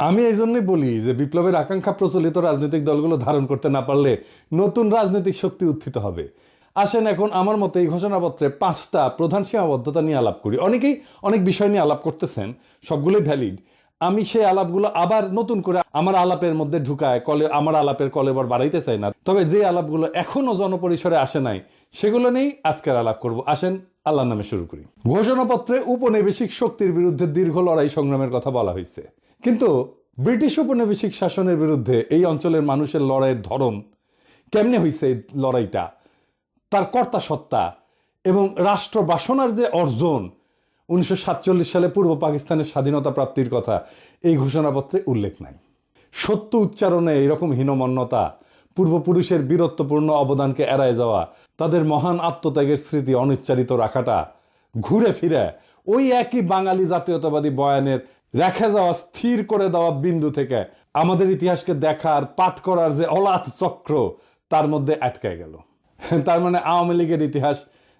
আমি এই জন্যই বলি যে বিপ্লবের আকাঙ্ক্ষা প্রচলিত রাজনৈতিক দলগুলো ধারণ করতে না পারলে নতুন রাজনৈতিক শক্তি উত্থিত হবে। আসেন এখন আমার মতে এই ঘোষণাপত্রে পাঁচটা প্রধান সীমাবদ্ধতা নিয়ে আলাপ করি। অনেকেই অনেক বিষয় নিয়ে আলাপ করতেছেন, সবগুলোই ভ্যালিড আমি সেই আলাপগুলো আবার নতুন করে আমার আলাপের মধ্যে ঢুকায়, কলে আমার আলাপের কলেবর বাড়াইতে চাই না। তবে যে আলাপগুলো এখনও জনপরিসরে আসে নাই, সেগুলো নিয়েই আজকের আলাপ করব। আসেন আল্লাহর নামে শুরু করি। ঘোষণাপত্রে উপনিবেশিক শক্তির বিরুদ্ধে দীর্ঘ লড়াই সংগ্রামের কথা বলা হয়েছে। কিন্তু ব্রিটিশ উপনিবেশিক শাসনের বিরুদ্ধে এই অঞ্চলের মানুষের লড়াইয়ের ধরন কেমনে হয়েছে এই লড়াইটা? তার কর্তা সত্তা এবং রাষ্ট্র বাসনার যে অর্জন উনিশশো সাতচল্লিশ সালে পূর্ব পাকিস্তানের স্বাধীনতা প্রাপ্তির কথা, এই ঘোষণাপত্রে উল্লেখ নাই। সত্য উচ্চারণে এরকম হীনমন্যতা পূর্বপুরুষের বীরত্বপূর্ণ অবদানকে এড়ায় যাওয়া, তাদের মহান আত্মত্যাগের স্মৃতি অনিচ্চারিত রাখাটা, ঘুরে ফিরে ওই একই বাঙালি জাতীয়তাবাদী বয়ানের রেখে যাওয়া, স্থির করে দেওয়া বিন্দু থেকে আমাদের ইতিহাসকে দেখার পাঠ করার যে অলাথ চক্র, তার মধ্যে আটকায় গেল। তার মানে আওয়ামী লীগের ইতিহাস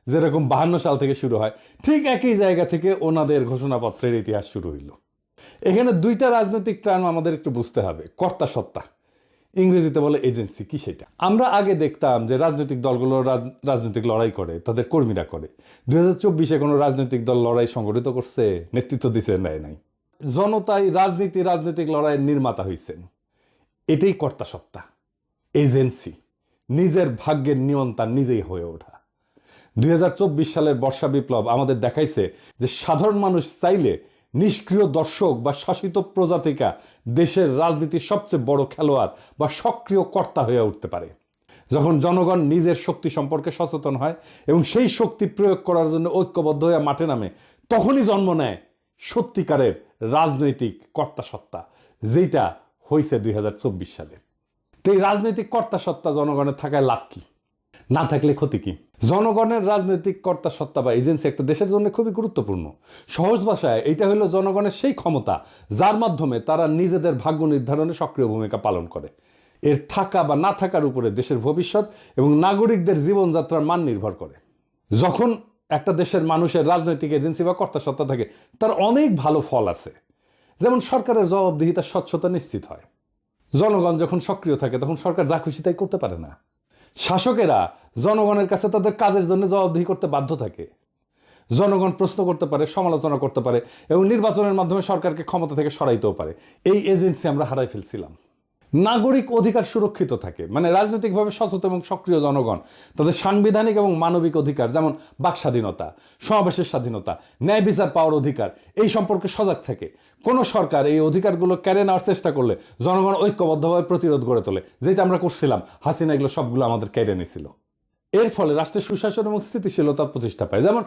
যেরকম বাহান্ন সাল থেকে শুরু হয়, ঠিক একই জায়গা থেকে ওনাদের ঘোষণাপত্রের ইতিহাস শুরু হইল। এখানে দুইটা রাজনৈতিক টার্ম আমাদের একটু বুঝতে হবে। কর্তা সত্তা। ইংরেজিতে বলে এজেন্সি, কি সেটা? আমরা আগে দেখতাম যে রাজনৈতিক দলগুলো রাজনৈতিক লড়াই করে, তাদের কর্মীরা করে। দুই হাজার চব্বিশে কোনো রাজনৈতিক দল লড়াই সংগঠিত করছে, নেতৃত্ব দিছে, নেয় নাই। জনতাই রাজনীতি, রাজনৈতিক লড়াইয়ের নির্মাতা হয়েছেন এটাই কর্তা সত্তা, এজেন্সি, নিজের ভাগ্যের নিয়ন্তা নিজেই হয়ে ওঠা। দুই হাজার চব্বিশ সালের বর্ষা বিপ্লব আমাদের দেখাইছে যে সাধারণ মানুষ চাইলে নিষ্ক্রিয় দর্শক বা শাসিত প্রজাতিকা দেশের রাজনীতির সবচেয়ে বড় খেলোয়াড় বা সক্রিয় কর্তা হয়ে উঠতে পারে। যখন জনগণ নিজের শক্তি সম্পর্কে সচেতন হয় এবং সেই শক্তি প্রয়োগ করার জন্য ঐক্যবদ্ধ হয়ে মাঠে নামে, তখনই জন্ম নেয় সত্যিকারের রাজনৈতিক কর্তা সত্তা যেটা হয়েছে দুই হাজার চব্বিশ সালে। তো এই রাজনৈতিক কর্তা সত্তা জনগণের থাকায় লাভ কি? না থাকলে ক্ষতি কি? জনগণের রাজনৈতিক কর্তা সত্তা বা এজেন্সি একটা দেশের জন্য খুবই গুরুত্বপূর্ণ। সহজ ভাষায়, এইটা হলো জনগণের সেই ক্ষমতা, যার মাধ্যমে তারা নিজেদের ভাগ্য নির্ধারণে সক্রিয় ভূমিকা পালন করে। এর থাকা বা না থাকার উপরে দেশের ভবিষ্যৎ এবং নাগরিকদের জীবনযাত্রার মান নির্ভর করে। যখন একটা দেশের মানুষের রাজনৈতিক এজেন্সি বা কর্তা সত্তা থাকে, তার অনেক ভালো ফল আছে। যেমন সরকারের জবাবদিহিতার স্বচ্ছতা নিশ্চিত হয়। জনগণ যখন সক্রিয় থাকে, তখন সরকার যা খুশি তাই করতে পারে না। শাসকেরা জনগণের কাছে তাদের কাজের জন্য জবাবদিহি করতে বাধ্য থাকে। জনগণ প্রশ্ন করতে পারে, সমালোচনা করতে পারে এবং নির্বাচনের মাধ্যমে সরকারকে ক্ষমতা থেকে সরাইতেও পারে। এই এজেন্সি আমরা হারাই ফেলছিলাম। নাগরিক অধিকার সুরক্ষিত থাকে। মানে রাজনৈতিকভাবে সচেতন এবং সক্রিয় জনগণ, তাদের সাংবিধানিক এবং মানবিক অধিকার, যেমন বাক স্বাধীনতা, সমাবেশের স্বাধীনতা, ন্যায় বিচার পাওয়ার অধিকার, এই সম্পর্কে সজাগ থাকে। কোনো সরকার এই অধিকারগুলো কেড়ে নেওয়ার চেষ্টা করলে জনগণ ঐক্যবদ্ধভাবে প্রতিরোধ গড়ে তোলে, যেটা আমরা করছিলাম। হাসিনা এগুলো সবগুলো আমাদের কেড়ে নিয়েছিল এর ফলে রাষ্ট্রের সুশাসন এবং স্থিতিশীলতা প্রতিষ্ঠা পায়। যেমন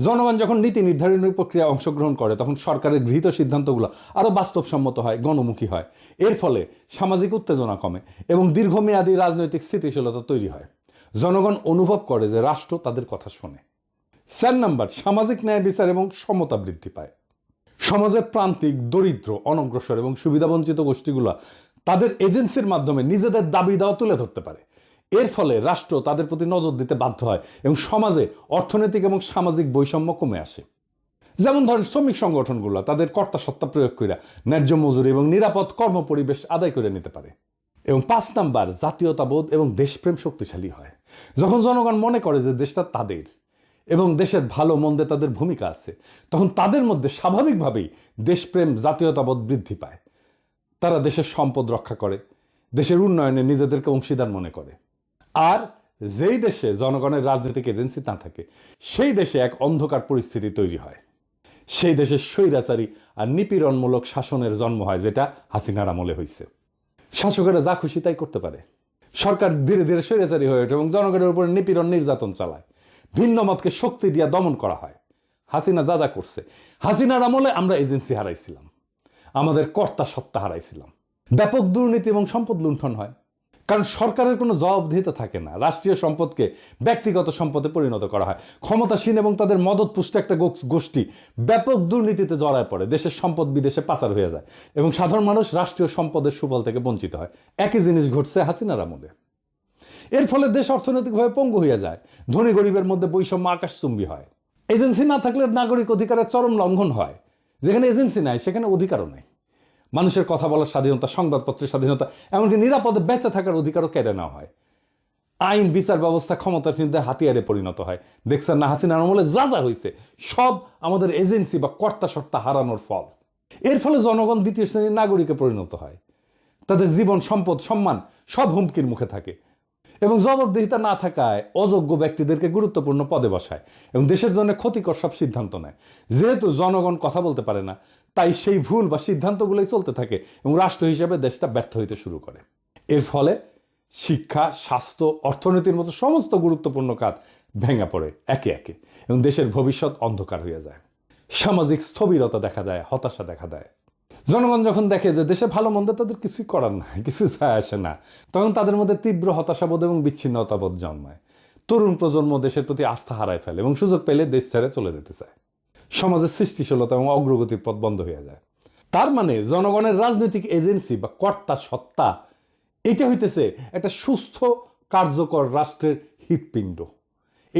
জনগণ যখন নীতি নির্ধারণী প্রক্রিয়া অংশগ্রহণ করে, তখন সরকারের গৃহীত সিদ্ধান্তগুলো আরও বাস্তবসম্মত হয়, গণমুখী হয়। এর ফলে সামাজিক উত্তেজনা কমে এবং দীর্ঘমেয়াদী রাজনৈতিক স্থিতিশীলতা তৈরি হয়। জনগণ অনুভব করে যে রাষ্ট্র তাদের কথা শোনে। চার নাম্বার, সামাজিক ন্যায় বিচার এবং সমতা বৃদ্ধি পায়। সমাজের প্রান্তিক, দরিদ্র, অনগ্রসর এবং সুবিধাবঞ্চিত গোষ্ঠীগুলো তাদের এজেন্সির মাধ্যমে নিজেদের দাবি দেওয়া তুলে ধরতে পারে। এর ফলে রাষ্ট্র তাদের প্রতি নজর দিতে বাধ্য হয় এবং সমাজে অর্থনৈতিক এবং সামাজিক বৈষম্য কমে আসে। যেমন ধরেন শ্রমিক সংগঠনগুলো, তাদের কর্তা সত্তা প্রয়োগ করে ন্যায্য মজুরি এবং নিরাপদ কর্মপরিবেশ আদায় করে নিতে পারে এবং পাঁচ নাম্বার জাতীয়তাবোধ এবং দেশপ্রেম শক্তিশালী হয়। যখন জনগণ মনে করে যে দেশটা তাদের এবং দেশের ভালো মন্দে তাদের ভূমিকা আছে, তখন তাদের মধ্যে স্বাভাবিকভাবেই দেশপ্রেম, জাতীয়তাবোধ বৃদ্ধি পায়। তারা দেশের সম্পদ রক্ষা করে, দেশের উন্নয়নে নিজেদেরকে অংশীদার মনে করে। আর যেই দেশে জনগণের রাজনৈতিক এজেন্সি না থাকে, সেই দেশে এক অন্ধকার পরিস্থিতি তৈরি হয়। সেই দেশে স্বৈরাচারী আর নিপীড়নমূলক শাসনের জন্ম হয়, যেটা হাসিনার আমলে হয়েছে শাসকেরা যা খুশি তাই করতে পারে। সরকার ধীরে ধীরে স্বৈরাচারী হয়ে ওঠে এবং জনগণের উপরে নিপীড়ন নির্যাতন চালায়। ভিন্ন মতকে শক্তি দিয়া দমন করা হয়। হাসিনা যা যা করছে, হাসিনার আমলে আমরা এজেন্সি হারাইছিলাম। আমাদের কর্তা সত্তা হারাইছিলাম। ব্যাপক দুর্নীতি এবং সম্পদ লুণ্ঠন হয়। কারণ সরকারের কোনো জবাবদিহিতা থাকে না। রাষ্ট্রীয় সম্পদকে ব্যক্তিগত সম্পদে পরিণত করা হয়। ক্ষমতাসীন এবং তাদের মদতপুষ্ট একটা গোষ্ঠী ব্যাপক দুর্নীতিতে জড়ায় পড়ে। দেশের সম্পদ বিদেশে পাচার হয়ে যায় এবং সাধারণ মানুষ রাষ্ট্রীয় সম্পদের সুফল থেকে বঞ্চিত হয়। একই জিনিস ঘটছে হাসিনার আমলে। এর ফলে দেশ অর্থনৈতিকভাবে পঙ্গু হয়ে যায়। ধনী গরিবের মধ্যে বৈষম্য আকাশচুম্বী হয়। এজেন্সি না থাকলে নাগরিক অধিকারের চরম লঙ্ঘন হয়। যেখানে এজেন্সি নাই, সেখানে অধিকারও নেই। মানুষের কথা বলার স্বাধীনতা, সংবাদপত্রের স্বাধীনতা, এমনকি নিরাপদে বেঁচে থাকার অধিকারও কেড়ে নেওয়া হয়। আইন, বিচার ব্যবস্থা ক্ষমতা চিন্তায় হাতিয়ারে পরিণত হয়। দেখছেন না হাসিনার আমলে যা যা হয়েছে সব আমাদের এজেন্সি বা কর্তা সত্তা হারানোর ফল। এর ফলে জনগণ দ্বিতীয় শ্রেণির নাগরিকে পরিণত হয়। তাদের জীবন, সম্পদ, সম্মান সব হুমকির মুখে থাকে। এবং জবাবদিহিতা না থাকায় অযোগ্য ব্যক্তিদেরকে গুরুত্বপূর্ণ পদে বসায় এবং দেশের জন্য ক্ষতিকর সব সিদ্ধান্ত নেয়। যেহেতু জনগণ কথা বলতে পারে না, তাই সেই ভুল বা সিদ্ধান্তগুলোই চলতে থাকে এবং রাষ্ট্র হিসেবে দেশটা ব্যর্থ হইতে শুরু করে। এর ফলে শিক্ষা, স্বাস্থ্য, অর্থনীতির মতো সমস্ত গুরুত্বপূর্ণ কাজ ভেঙে পড়ে একে একে এবং দেশের ভবিষ্যৎ অন্ধকার হয়ে যায়। সামাজিক স্থবিরতা দেখা যায় হতাশা দেখা দেয়। জনগণ যখন দেখে যে দেশে ভালো মন্দ, তাদের কিছুই করার নাই কিছু যায় আসে না। তখন তাদের মধ্যে তীব্র হতাশাবোধ এবং বিচ্ছিন্নতাবোধ জন্মায়। তরুণ প্রজন্ম দেশের প্রতি আস্থা হারায় ফেলে এবং সুযোগ পেলে দেশ ছেড়ে চলে যেতে চায়। সমাজের সৃষ্টিশীলতা এবং অগ্রগতির পথ বন্ধ হয়ে যায়। তার মানে জনগণের রাজনৈতিক এজেন্সি বা কর্তা সত্তা, এটা হইতেছে একটা সুস্থ, কার্যকর রাষ্ট্রের হৃৎপিণ্ড।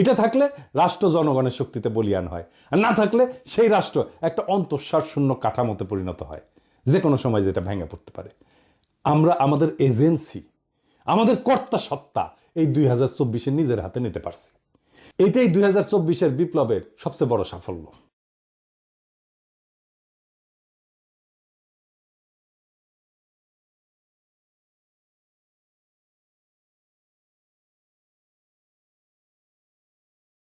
এটা থাকলে রাষ্ট্র জনগণের শক্তিতে বলিয়ান হয়, আর না থাকলে সেই রাষ্ট্র একটা অন্তঃসার শূন্য কাঠামোতে পরিণত হয়, যে কোনো সময় যেটা ভেঙে পড়তে পারে। আমরা আমাদের এজেন্সি, আমাদের কর্তা সত্তা এই দুই হাজার চব্বিশে নিজের হাতে নিতে পারছি। এটাই দুই হাজার চব্বিশের বিপ্লবের সবচেয়ে বড় সাফল্য।